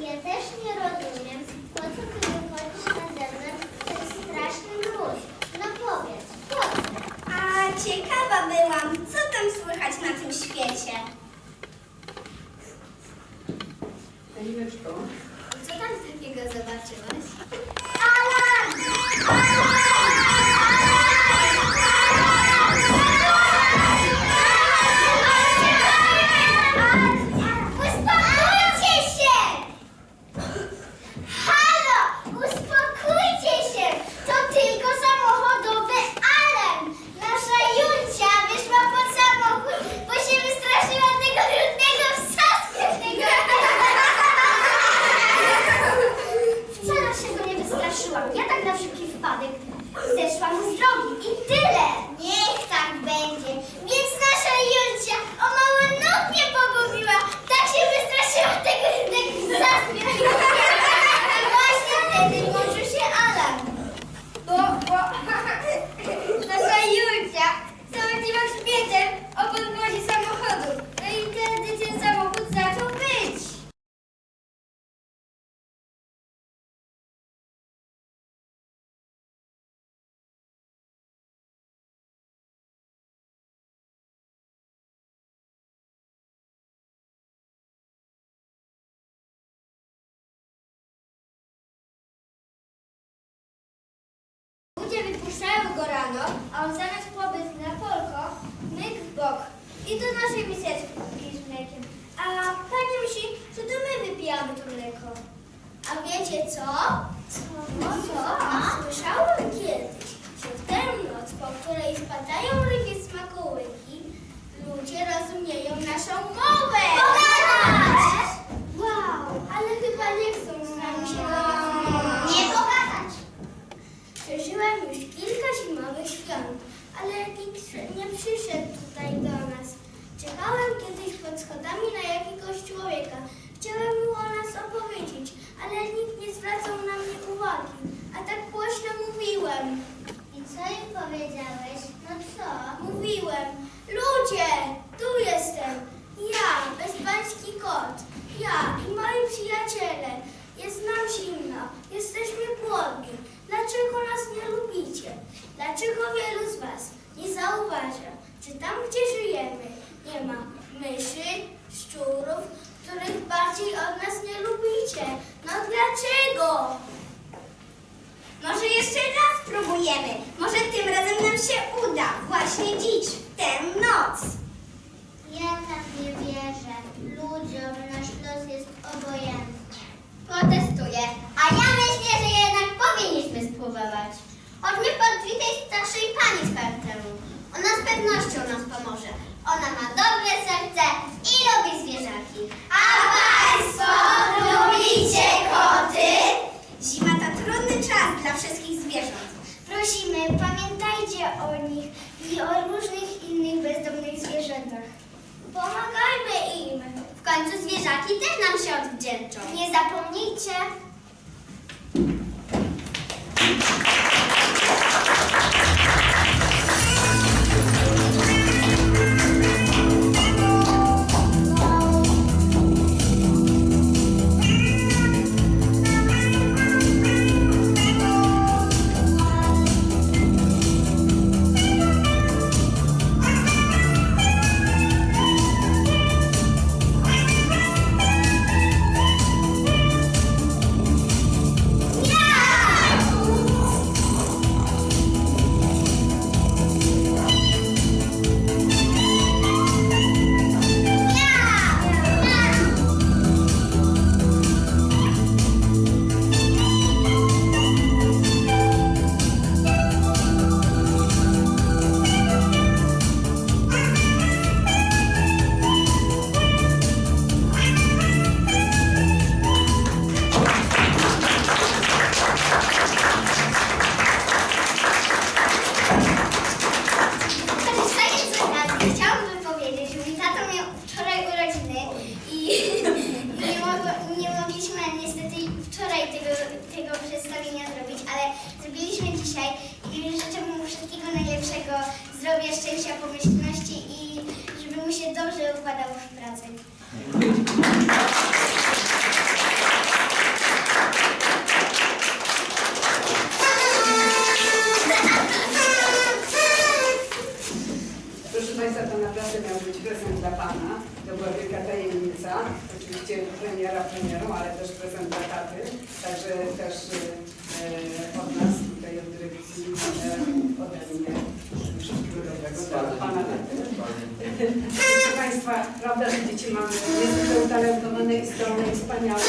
Я теж не родила. on zamiast pobyć na polko, myk w bok i do naszej miseczki z mlekiem. A pani myśli, że to my wypijamy to mleko. A wiecie co? Co? co? A? Słyszałam kiedyś, że w tę noc, po której spadają ryby smakołyki, ludzie rozumieją naszą moc. Może tym razem nam się uda. Właśnie dziś, w tę noc. Ja tak nie wierzę. Ludziom nasz los jest obojętny. Protestuję. A ja myślę, że jednak powinniśmy spróbować. Chodźmy pod tej starszej pani z kartelu. Ona z pewnością nas pomoże. Ona ma dobre serce, wdzięczą. Nie zapomnijcie! Że dzieci mamy niezwykle utalentowane i zdolne i wspaniałe.